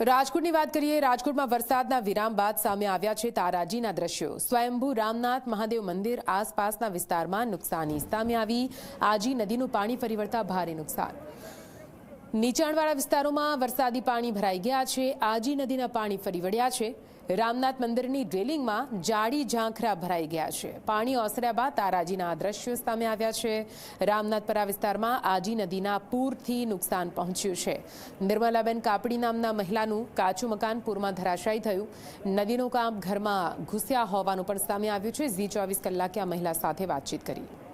રાજકોટની વાત કરીએ, રાજકોટમાં વરસાદના વિરામ બાદ સામે આવ્યા છે તારાજીના દ્રશ્યો. સ્વયંભૂ રામનાથ મહાદેવ મંદિર આસપાસના વિસ્તારમાં નુકસાની સામે આવી. આજી નદીનું પાણી ફરી વળતા ભારે નુકસાન. નીચાણવાળા વિસ્તારોમાં વરસાદી પાણી ભરાઈ ગયા છે. આજી નદીના પાણી ફરી વળ્યા છે. રામનાથ મંદિરની રેલિંગમાં જાડી ઝાંખરા ભરાઈ ગયા છે. પાણી ઓસર્યા બાદ તારાજીના દ્રશ્યો સામે આવ્યા છે. રામનાથપરા વિસ્તારમાં આજી નદીના પૂરથી નુકસાન પહોંચ્યું છે. નિર્મલાબેન કાપડી નામના મહિલાનું કાચું મકાન પૂરમાં ધરાશાયી થયું. નદીનું કામ ઘરમાં ઘૂસ્યા હોવાનું પણ સામે આવ્યું છે. ઝી ચોવીસ કલાકે આ મહિલા સાથે વાતચીત કરી.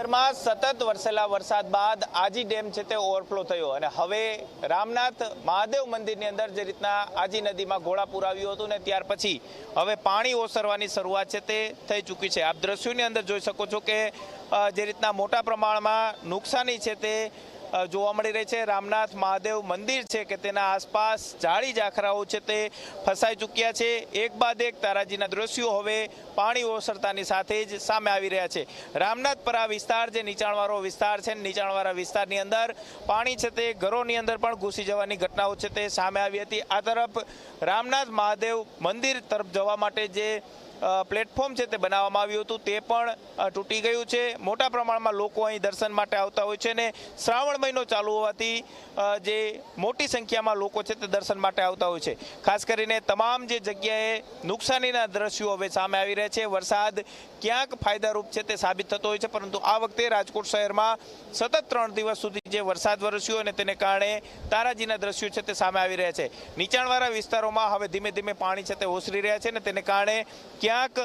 શહેરમાં સતત વરસેલા વરસાદ બાદ આજી ડેમ છે તે ઓવરફ્લો થયો અને હવે રામનાથ મહાદેવ મંદિરની અંદર જે રીતના આજી નદીમાં ઘોડાપુર આવ્યું હતું ને ત્યાર પછી હવે પાણી ઓસરવાની શરૂઆત છે તે થઈ ચૂકી છે. આપ દ્રશ્યોની અંદર જોઈ શકો છો કે જે રીતના મોટા પ્રમાણમાં નુકસાની છે તે જોવા મળી રહી છે. રામનાથ મહાદેવ મંદિર છે કે તેના આસપાસ જાળી જાખરાઓ છે તે ફસાઈ ચૂક્યા છે. એક બાદ એક તારાજીના દ્રશ્યો હવે પાણી ઓસરતાની સાથે જ સામે આવી રહ્યા છે. રામનાથપરા વિસ્તાર જે નીચાણવાળો વિસ્તાર છે, નીચાણવાળા વિસ્તારની અંદર પાણી છે તે ઘરોની અંદર પણ ઘૂસી જવાની ઘટનાઓ છે તે સામે આવી હતી. આ તરફ રામનાથ મહાદેવ મંદિર તરફ જવા માટે જે પ્લેટફોર્મ છે તે બનાવવામાં આવ્યું હતું, તે પણ તૂટી ગયું છે. મોટા પ્રમાણમાં લોકો અહીં દર્શન માટે આવતા હોય છે ને શ્રાવણ મહિનો ચાલુ હોવાથી જે મોટી સંખ્યામાં લોકો છે તે દર્શન માટે આવતા હોય છે. ખાસ કરીને તમામ જે જગ્યાએ નુકસાનીના દ્રશ્યો હવે સામે આવી રહ્યા છે. વરસાદ ક્યાંક ફાયદારૂપ છે તે સાબિત થતો હોય છે, પરંતુ આ વખતે રાજકોટ શહેરમાં સતત ત્રણ દિવસ સુધી જે વરસાદ વરસ્યો અને તેને કારણે તારાજીના દ્રશ્યો છે તે સામે આવી રહ્યા છે. નીચાણવાળા વિસ્તારોમાં હવે ધીમે ધીમે પાણી છે તે ઓસરી રહ્યા છે અને તેને કારણે ક્યાંક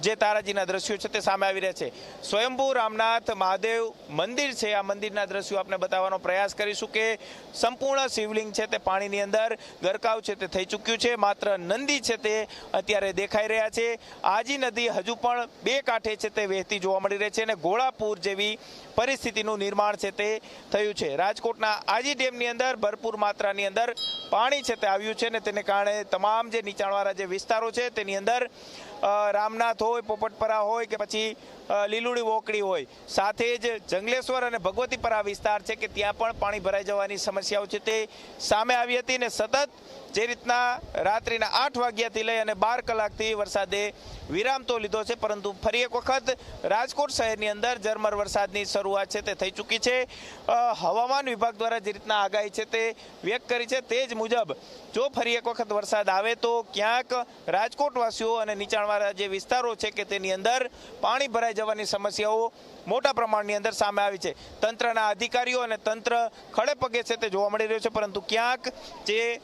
જે તારાજીના દ્રશ્યો છે તે સામે આવી રહ્યા છે. સ્વયંભૂ રામનાથ મહાદેવ મંદિર છે. આ મંદિરના દ્રશ્યો આપણે બતાવવાનો પ્રયાસ કરીશું કે સંપૂર્ણ શિવલિંગ છે તે પાણીની અંદર ગરકાવ છે તે થઈ ચૂક્યું છે. માત્ર નંદી છે તે અત્યારે દેખાઈ રહ્યા છે. આજી નદી હજુ પણ બે કાંઠે છે તે વહેતી જોવા મળી રહી છે અને ગોળાપુર જેવી પરિસ્થિતિનું નિર્માણ છે તે થયું છે. રાજકોટના આજી ડેમની અંદર ભરપૂર માત્રાની અંદર પાણી છે તે આવ્યું છે ને તેને કારણે તમામ જે નીચાણવાળા જે વિસ્તારો છે તેની અંદર રામનાથ હોય, પોપટપરા હોય કે પછી લીલુડી વોકડી હોય. સાથે જ જંગલેશ્વર અને ભગવતીપરા વિસ્તાર છે કે ત્યાં પણ પાણી ભરાઈ જવાની સમસ્યાઓ છે. તે સામે આવી હતી ને સતત જે રીતના રાત્રિના આઠ વાગ્યાથી લઈ અને બાર કલાકથી વરસાદે વિરામ તો લીધો છે, પરંતુ ફરી એક વખત રાજકોટ શહેરની અંદર ઝરમર વરસાદની શરૂઆત છે તે થઈ ચૂકી છે. હવામાન વિભાગ દ્વારા જે રીતના આગાહી છે તે વ્યક્ત કરી છે. તે જ મુજબ જો ફરી એક વખત વરસાદ આવે તો ક્યાંક રાજકોટવાસીઓ અને નીચાણવાળા જે વિસ્તારો છે કે તેની અંદર પાણી ભરાઈ જવાની સમસ્યાઓ મોટા પ્રમાણની અંદર સામે આવી છે. તંત્રના અધિકારીઓ અને તંત્ર ખડે પગે છે તે જોવા મળી રહ્યું છે, પરંતુ ક્યાંક જે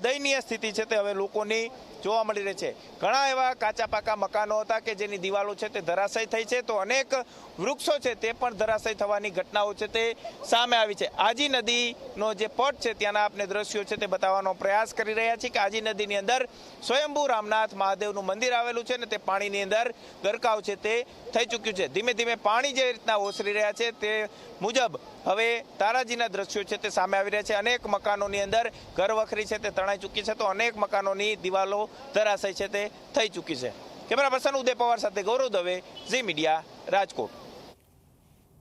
દયનીય સ્થિતિ છે તે હવે લોકોની જોવા મળી રહી છે. ઘણા એવા કાચા પાકા મકાનો હતા કે જેની દિવાલો છે તે ધરાશય થઈ છે, તો અનેક વૃક્ષો છે તે પણ ધરાશય થવાની ઘટનાઓ છે તે સામે આવી છે. આજી નદીનો જે પટ છે ત્યાંના આપણે દ્રશ્યો છે તે બતાવવાનો પ્રયાસ કરી રહ્યા છીએ કે આજી નદીની અંદર સ્વયંભૂ રામનાથ મહાદેવનું મંદિર આવેલું છે ને તે પાણીની અંદર ગરકાવ છે તે થઈ ચૂક્યું છે. ધીમે ધીમે પાણી જે રીતના ઓસરી રહ્યા છે તે મુજબ હવે તારાજીના દ્રશ્યો છે તે સામે આવી રહ્યા છે. અનેક મકાનોની અંદર ઘર વખરી છે તે તણાઈ ચૂકી છે તો અનેક મકાનોની દિવાલો ધરાશય છે તે થઈ ચૂકી છે. કેમેરા પર્સન ઉદય પવાર સાથે ગૌરવ દવે, ઝી મીડિયા, રાજકોટ.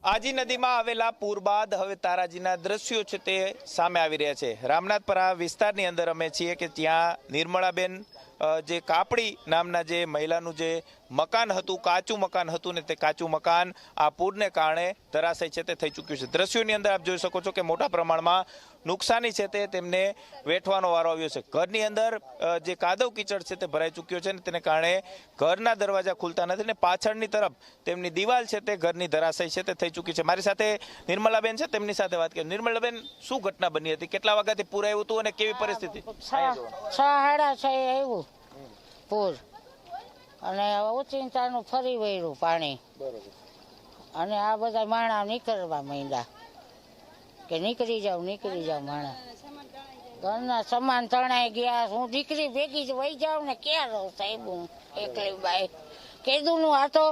આજી નદીમાં આવેલા પૂર બાદ હવે તારાજીના દ્રશ્યો છે તે સામે આવી રહ્યા છે. રામનાથપરા વિસ્તારની અંદર અમે છીએ કે ત્યાં નિર્મળાબેન જે કાપડી નામના જે મહિલાનું જે મકાન હતું કાચું મકાન હતું ને તે કાચું મકાન આ પૂરને કારણે ધરાશય છે તે થઈ ચૂક્યું છે દ્રશ્યોની અંદર આપ જોઈ શકો છો કે મોટા પ્રમાણમાં નુકસાની છે તે તેમને વેઠવાનો વારો આવ્યો છે ઘરની અંદર જે કાદવ કીચડ છે તે ભરાઈ ચૂક્યો છે ને તેને કારણે ઘરના દરવાજા ખુલતા નથી ને પાછળની તરફ તેમની દિવાલ છે તે ઘરની ધરાશય છે તે થઈ ચૂકી છે મારી સાથે નિર્મલાબેન છે તેમની સાથે વાત કરી નિર્મલાબેન શું ઘટના બની હતી કેટલા વાગ્યાથી પૂર આવ્યું હતું અને કેવી પરિસ્થિતિ સાડા છ આવ્યું પૂર. અને ઓચિંતાનું ફરી વળ્યું પાણી. અને આ બધા માણા નીકળવા માંડ્યા. કે નીકળી જાવ નીકળી જાવ માણા. ઘરના સમાન તણાઈ ગયા. હું દીકરી ભેગી જ વહી જાઉં ને ક્યાં રહું સાહેબ હું એકલી બાઈ. કીધું નું આ તો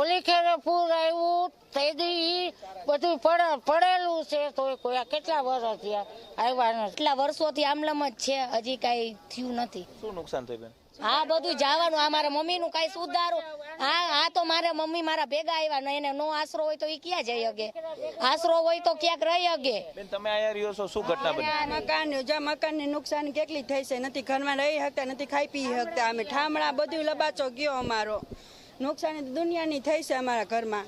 ઓલી ખેરે પૂર આવ્યું તેદી બધું પડે પડેલું છે તો કોઈ આ કેટલા વર્ષ થયા આવ્યા કેટલા વર્ષોથી આમલામ જ છે. હજી કાંઈ થયું નથી. શું નુકસાન થયું બેન? આ બધું જવાનું. આ મારા મમ્મીનું કઈ સુધારો. હા આ તો મારા મમ્મી મારા ભેગા આવ્યા ને એને નો આશરો હોય તો એ ક્યાં જઈ શકે આશરો હોય તો ક્યાંક રહી શકે બેન તમે અહીંયા રહ્યો છો શું ઘટના બની? મકાન જ્યાં મકાનની નુકસાન કેટલી થઈ છે નથી ઘરમાં રહી શકતા નથી ખાઈ પી શકતા. અમે ઠામડા બધું લબાચો ગયો અમારો. નુકસાની તો દુનિયાની થઈ છે અમારા ઘરમાં.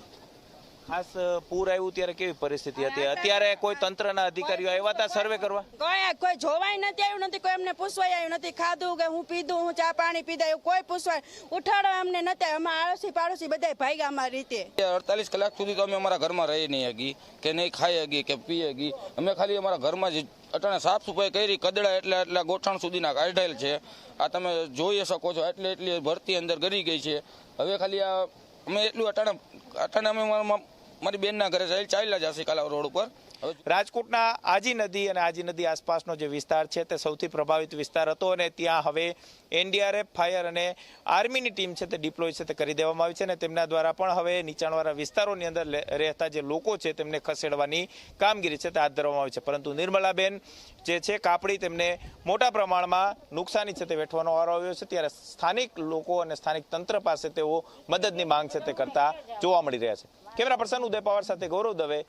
ખાસ પૂર આવ્યું ત્યારે કેવી પરિસ્થિતિ હતી? અત્યારે કોઈ તંત્રના અધિકારીઓ આવ્યા હતા સર્વે કરવા? કોઈ કોઈ જોવાય નથી આવ્યું નથી કોઈ અમને પૂછવાય આવ્યું નથી ખાધું કે હું પીધું હું ચા પાણી પીધા એવું કોઈ પૂછવાય. ઉઠાડવા અમને નથી. અમે આડોશી પાડોશી બધા ભાઈગા અમારી રીતે. અડતાલીસ કલાક સુધી તો અમે અમારા ઘરમાં રહી નહીં હગી કે નહીં ખાઈ હગી કે પી હગી. અમે ખાલી અમારા ઘરમાં જ અટાણે સાફ સફાઈ કરી કદડા એટલે એટલા ગોઠણ સુધીના કાઢેલ છે. આ તમે જોઈ શકો છો એટલે એટલી ભરતી અંદર ગરી ગઈ છે. હવે ખાલી આ અમે એટલું અટાણે અટાણે અમે મારા- બેનના ઘરે રહેલ ચાલ્યા જશે કાલા રોડ ઉપર. રાજકોટના આજી નદી અને આજી નદી આસપાસનો જે વિસ્તાર છે તે સૌથી પ્રભાવિત વિસ્તાર હતો અને ત્યાં હવે એનડીઆરએફ, ફાયર અને આર્મીની ટીમ છે તે ડિપ્લોય છે તે કરી દેવામાં આવી છે અને તેમના દ્વારા પણ હવે નીચાણવાળા વિસ્તારોની અંદર રહેતા જે લોકો છે તેમને ખસેડવાની કામગીરી છે તે હાથ ધરવામાં આવી છે. પરંતુ નિર્મલાબેન જે છે કાપડી તેમને મોટા પ્રમાણમાં નુકસાની છે તે વેઠવાનો વારો આવ્યો છે. ત્યારે સ્થાનિક લોકો અને સ્થાનિક તંત્ર પાસે તેઓ મદદની માંગ છે તે કરતા જોવા મળી રહ્યા છે. કેમેરા પર્સન ઉદય પવાર સાથે ગૌરવ દવે